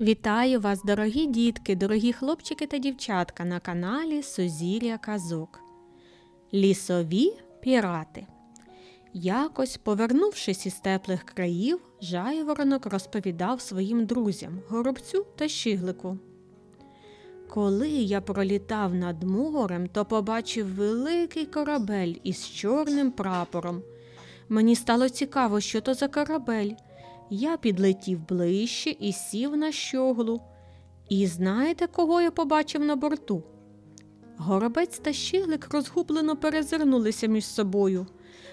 Вітаю вас, дорогі дітки, дорогі хлопчики та дівчатка на каналі Сузір'я Казок. Лісові пірати. Якось, повернувшись із теплих країв, жайворонок розповідав своїм друзям горобцю та щиглику. Коли я пролітав над морем, то побачив великий корабель із чорним прапором. Мені стало цікаво, що то за корабель. Я підлетів ближче і сів на щоглу. І знаєте, кого я побачив на борту? Горобець та щиглик розгублено перезирнулися між собою.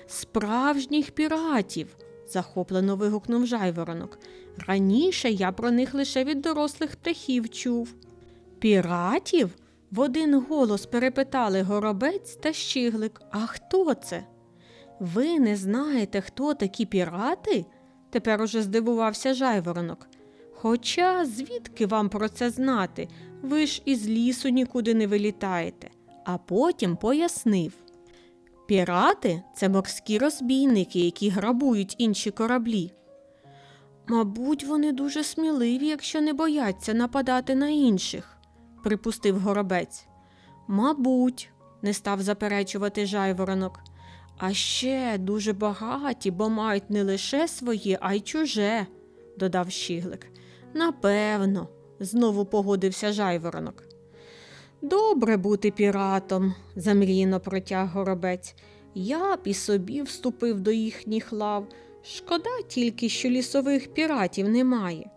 Справжніх піратів. захоплено вигукнув жайворонок. Раніше я про них лише від дорослих птахів чув. Піратів? В один голос перепитали горобець та щиглик. А хто це? Ви не знаєте, хто такі пірати? Тепер уже здивувався жайворонок. Хоча звідки вам про це знати? Ви ж із лісу нікуди не вилітаєте. А потім пояснив. Пірати це морські розбійники, які грабують інші кораблі. Мабуть, вони дуже сміливі, якщо не бояться нападати на інших, припустив горобець. Мабуть, не став заперечувати жайворонок. А ще дуже багаті, бо мають не лише своє, а й чуже, додав щиглик. Напевно, знову погодився жайворонок. Добре бути піратом, замрійно протяг горобець. Я б і собі вступив до їхніх лав. Шкода тільки, що лісових піратів немає.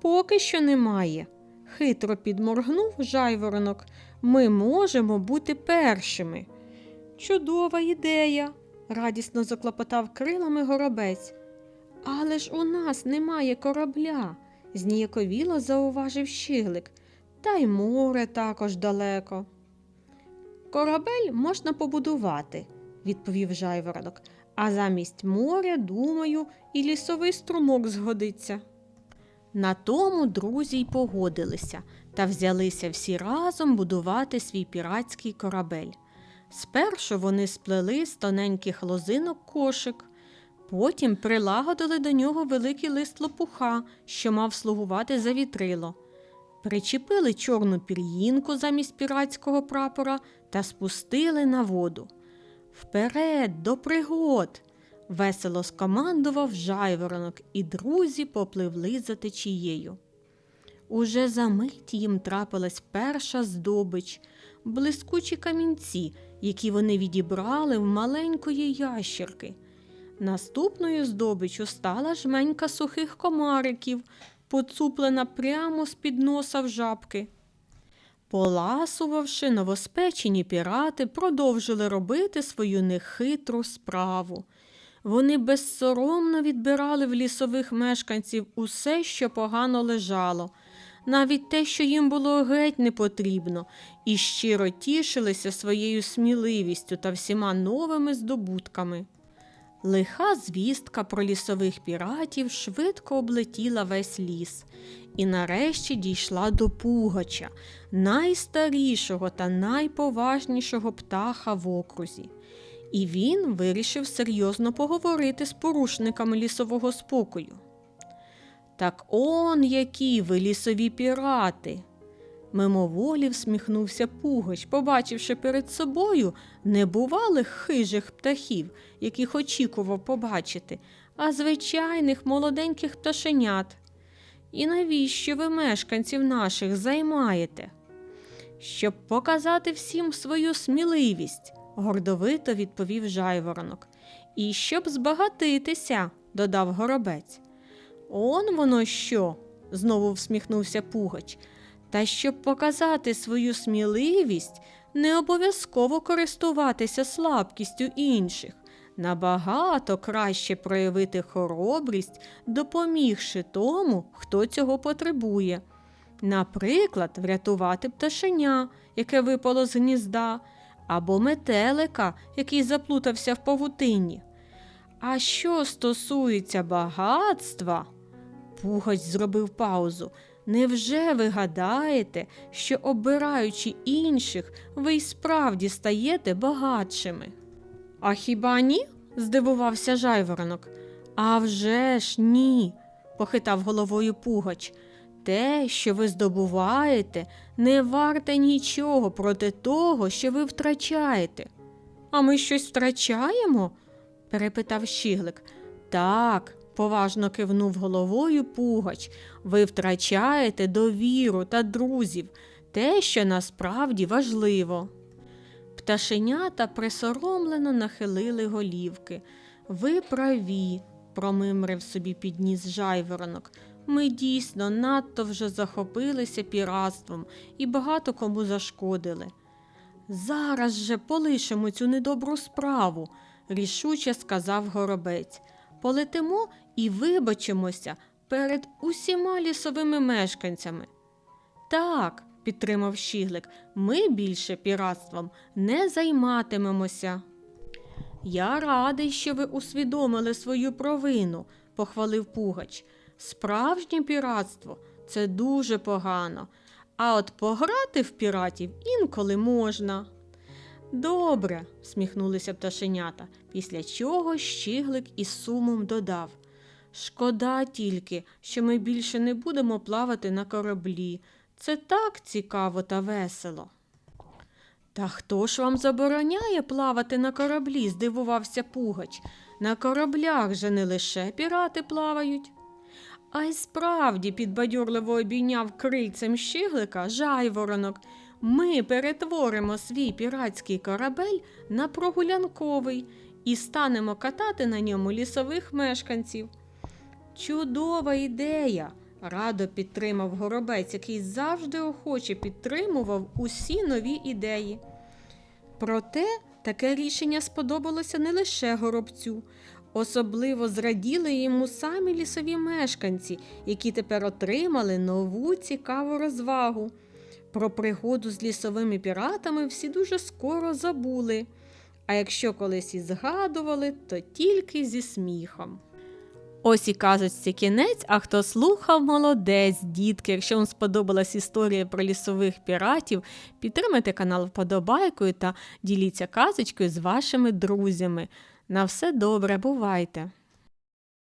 Поки що немає, хитро підморгнув жайворонок. Ми можемо бути першими. Чудова ідея, радісно заклопотав крилами горобець. Але ж у нас немає корабля, зніяковіло зауважив щиглик, та й море також далеко. Корабель можна побудувати, відповів жайворонок, а замість моря, думаю, і лісовий струмок згодиться. На тому друзі й погодилися та взялися всі разом будувати свій піратський корабель. Спершу вони сплели з тоненьких лозинок кошик, потім прилагодили до нього великий лист лопуха, що мав слугувати за вітрило. Причепили чорну пір'їнку замість піратського прапора та спустили на воду. Вперед, до пригод! весело скомандував жайворонок, і друзі попливли за течією. Уже за мить їм трапилась перша здобич, блискучі камінці, які вони відібрали в маленької ящерки. Наступною здобиччю стала жменька сухих комариків, поцуплена прямо з під носа в жабки. Поласувавши, новоспечені пірати продовжили робити свою нехитру справу. Вони безсоромно відбирали в лісових мешканців усе, що погано лежало, навіть те, що їм було геть не потрібно, і щиро тішилися своєю сміливістю та всіма новими здобутками. Лиха звістка про лісових піратів швидко облетіла весь ліс і нарешті дійшла до Пугача, найстарішого та найповажнішого птаха в окрузі. І він вирішив серйозно поговорити з порушниками лісового спокою. Так он які ви лісові пірати. Мимоволі всміхнувся Пугач, побачивши перед собою небувалих хижих птахів, яких очікував побачити, а звичайних молоденьких пташенят. І навіщо ви мешканців наших займаєте? Щоб показати всім свою сміливість, гордовито відповів жайворонок. І щоб збагатитися, додав горобець. Он воно що? знову всміхнувся Пугач. Та щоб показати свою сміливість, не обов'язково користуватися слабкістю інших. Набагато краще проявити хоробрість, допомігши тому, хто цього потребує. Наприклад, врятувати пташеня, яке випало з гнізда, або метелика, який заплутався в павутині. А що стосується багатства, Пугач зробив паузу. Невже ви гадаєте, що, обираючи інших, ви й справді стаєте багатшими? А хіба ні? здивувався жайворонок. «А вже ж ні, похитав головою Пугач. Те, що ви здобуваєте, не варте нічого проти того, що ви втрачаєте. А ми щось втрачаємо? перепитав Щіглик. Так, поважно кивнув головою Пугач. Ви втрачаєте довіру та друзів, те, що насправді важливо. Пташенята присоромлено нахилили голівки. Ви праві, промимрив собі підніс жайворонок. Ми дійсно надто вже захопилися піратством і багато кому зашкодили. Зараз же полишимо цю недобру справу, рішуче сказав горобець. Полетимо і вибачимося перед усіма лісовими мешканцями. Так, підтримав Щіглик, ми більше піратством не займатимемося. Я радий, що ви усвідомили свою провину, похвалив Пугач. Справжнє піратство це дуже погано, а от пограти в піратів інколи можна. Добре, сміхнулися пташенята, після чого щіглик із сумом додав. Шкода тільки, що ми більше не будемо плавати на кораблі. Це так цікаво та весело. Та хто ж вам забороняє плавати на кораблі? здивувався Пугач. На кораблях же не лише пірати плавають. А й справді підбадьорливо обійняв крильцем щиглика жайворонок. Ми перетворимо свій піратський корабель на прогулянковий і станемо катати на ньому лісових мешканців. Чудова ідея! радо підтримав горобець, який завжди охоче підтримував усі нові ідеї. Проте таке рішення сподобалося не лише горобцю. Особливо зраділи йому самі лісові мешканці, які тепер отримали нову цікаву розвагу. Про пригоду з лісовими піратами всі дуже скоро забули, а якщо колись і згадували, то тільки зі сміхом. Ось і казочці кінець, а хто слухав, молодець, дітки. Якщо вам сподобалась історія про лісових піратів, підтримайте канал вподобайкою та діліться казочкою з вашими друзями. На все добре, бувайте!